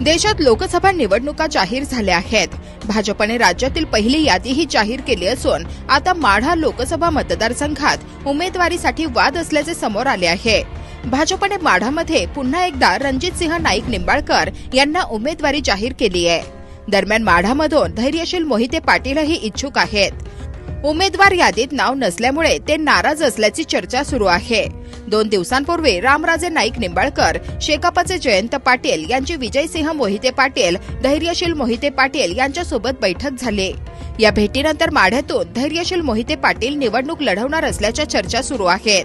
देशात लोकसभा निवडणुका जाहीर झाल्या आहेत. भाजपने राज्यातील पहिली यादीही जाहीर केली असून आता माढा लोकसभा मतदारसंघात उमेदवारीसाठी वाद असल्याचे समोर आले आहे. भाजपने माढामध्ये पुन्हा एकदा रणजितसिंह नाईक निंबाळकर यांना उमेदवारी जाहीर केली आहे. दरम्यान माढामधून धैर्यशील मोहिते पाटीलही इच्छुक आहेत. उमेदवार यादीत नाव नसल्यामुळे ते नाराज असल्याची चर्चा सुरू आहे. दोन दिवसांपूर्वी रामराजे नाईक निंबाळकर शेकापचे जयंत पाटील यांची विजयसिंह मोहिते पाटील धैर्यशील मोहिते पाटील यांच्यासोबत बैठक झाली. या भेटीनंतर माढ्यातून धैर्यशील मोहिते पाटील निवडणूक लढवणार असल्याच्या चर्चा सुरू आहेत.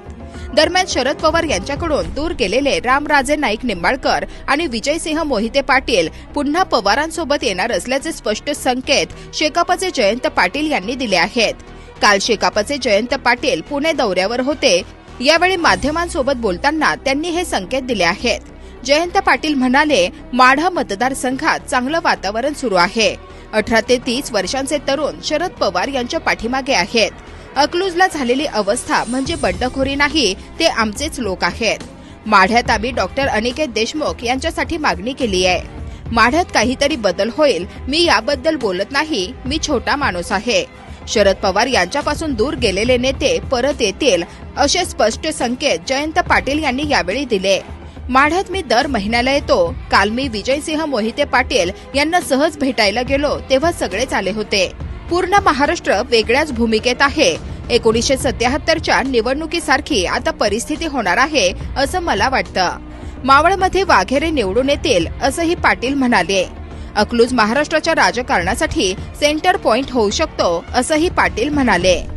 दरम्यान शरद पवार यांच्याकडून दूर गेलेले रामराजे नाईक निंबाळकर आणि विजयसिंह मोहिते पाटील पुन्हा पवारांसोबत येणार असल्याचे स्पष्ट संकेत शेकापचे जयंत पाटील यांनी दिले आहेत. काल शेकापचे जयंत पाटील पुणे दौऱ्यावर होते. यावेळी माध्यमांसोबत बोलताना त्यांनी हे संकेत दिले आहेत. जयंत पाटील म्हणाले माढा मतदारसंघात चांगलं वातावरण सुरू आहे. अठरा ते तीस वर्षांचे तरुण शरद पवार यांच्या पाठीमागे आहेत. अकलूजला झालेली अवस्था म्हणजे बंडखोरी नाही ते आमचेच लोक आहेत. माढ्यात आम्ही डॉक्टर अनिकेत देशमुख यांच्यासाठी मागणी केली आहे. माढ्यात काहीतरी बदल होईल मी याबद्दल बोलत नाही मी छोटा माणूस आहे. शरद पवार यांच्यापासून दूर गेलेले नेते परत येतील असे स्पष्ट संकेत जयंत पाटील यांनी यावेळी दिले. माढ्यात मी दर महिन्याला येतो. काल मी विजयसिंह मोहिते पाटील यांना सहज भेटायला गेलो तेव्हा सगळेच आले होते. पूर्ण महाराष्ट्र वेगळ्याच भूमिकेत आहे. एकोणीसशे सत्याहत्तरच्या निवडणुकीसारखी आता परिस्थिती होणार आहे असं मला वाटतं. मावळमध्ये वाघेरे निवडून येतील असंही पाटील म्हणाले. अकलूज महाराष्ट्राच्या राजकारणासाठी सेंटर पॉइंट होऊ शकतो असंही पाटील म्हणाले.